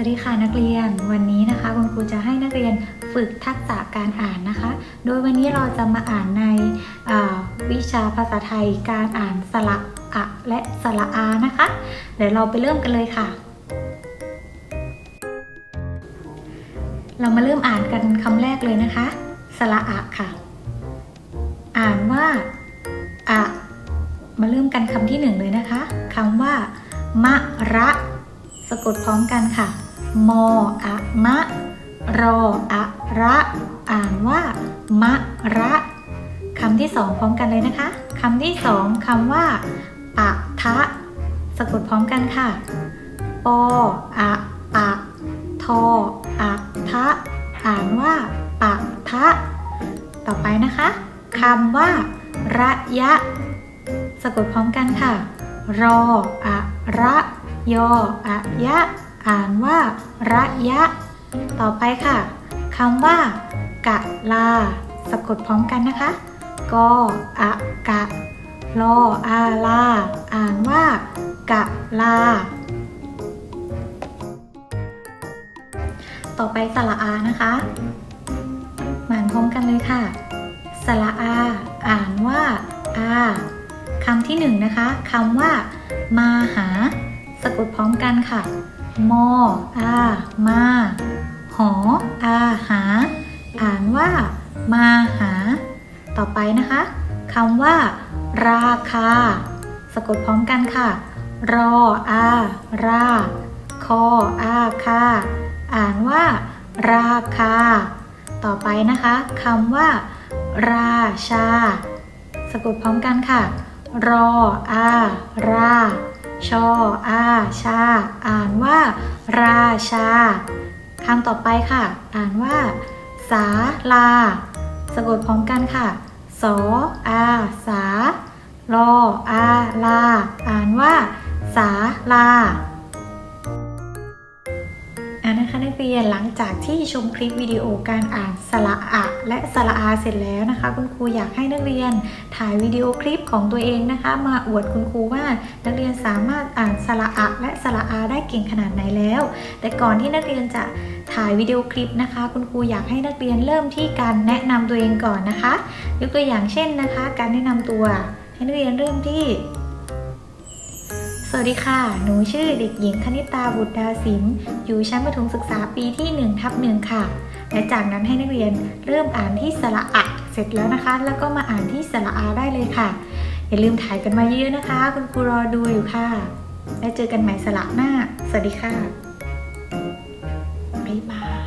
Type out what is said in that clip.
วัสดีค่ะนักเรียน วันนี้นะคะคุณครูจะให้นักเรียนฝึกทักษะการอ่านนะคะ โดยวันนี้เราจะมาอ่านในวิชาภาษาไทยการอ่านสระอะและสระอานะคะ เดี๋ยวเราไปเริ่มกันเลยค่ะ เรามาเริ่มอ่านกันคำแรกเลยนะคะ สระอะค่ะ อ่านว่าอะมาเริ่มกันคำที่หนึ่งเลยนะคะคำว่ามะระสะกดพร้อมกันค่ะ มออะมะ รออะระ อ่านว่ามะระคำที่สองพร้อมกันเลยนะคะคำที่สองคำว่าปะทะ สะกดพร้อมกันค่ะ ปออะปะทออะทะ อ่านว่าปะทะ ต่อไปนะคะคำว่า ระยะ สะกดพร้อมกันค่ะ รออะระ ยออะยะ อ่านว่า ระยะ ต่อไปค่ะคำว่า กะลา สะกดพร้อมกันนะคะกออะกะลออาลา อ่านว่า กะลา ต่อไปสระอานะคะมาอ่านพร้อมกันเลยค่ะ สระอา อ่านว่าอาคำที่หนึ่งนะคะคำว่า มาหา สะกดพร้อมกันค่ะ มออามาหออาหา อ่านว่า มาหา ต่อไปนะคะคำว่า ราคา สะกดพร้อมกันค่ะ รออาราคออาคาอ่านว่า ราคา ต่อไปนะคะคำว่า ราชา สะกดพร้อมกันค่ะ รออารา ชออาชา อ่านว่า ราชาคำต่อไปค่ะ อ่านว่า สาลา สะกดพร้อมกันค่ะ สออาสารออาลา อ่านว่า สาลาอ่า รียนหลังจากที่ชมคลิปวิดีโอการอ่านสระอะและสระอาเสร็จแล้วนะคะ คุณครูอยากให้นักเรียนถ่ายวิดีโอคลิปของตัวเองนะคะ มาอวดคุณครูว่านักเรียนสามารถอ่านสระอะและสระอาได้เก่งขนาดไหนแล้ว แต่ก่อนที่นักเรียนจะถ่ายวิดีโอคลิปนะคะ คุณครูอยากให้นักเรียนเริ่มที่การแนะนำตัวเองก่อนนะคะ ยกตัวอย่างเช่นนะคะ การแนะนำตัว ให้นักเรียนเริ่มที่ สวัสดีค่ะ หนูชื่อเด็กหญิงคณิตาบุตรดาสิน อยู่ชั้นประถมศึกษาปีที่1ทับหนึ่งค่ะ และจากนั้นให้นักเรียนเริ่มอ่านที่สระอะเสร็จแล้วนะคะ แล้วก็มาอ่านที่สระอาได้เลยค่ะ อย่าลืมถ่ายกันมาเยอะๆนะคะ คุณครูรอดูอยู่ค่ะ แล้วเจอกันใหม่สระหน้า สวัสดีค่ะ บ๊ายบาย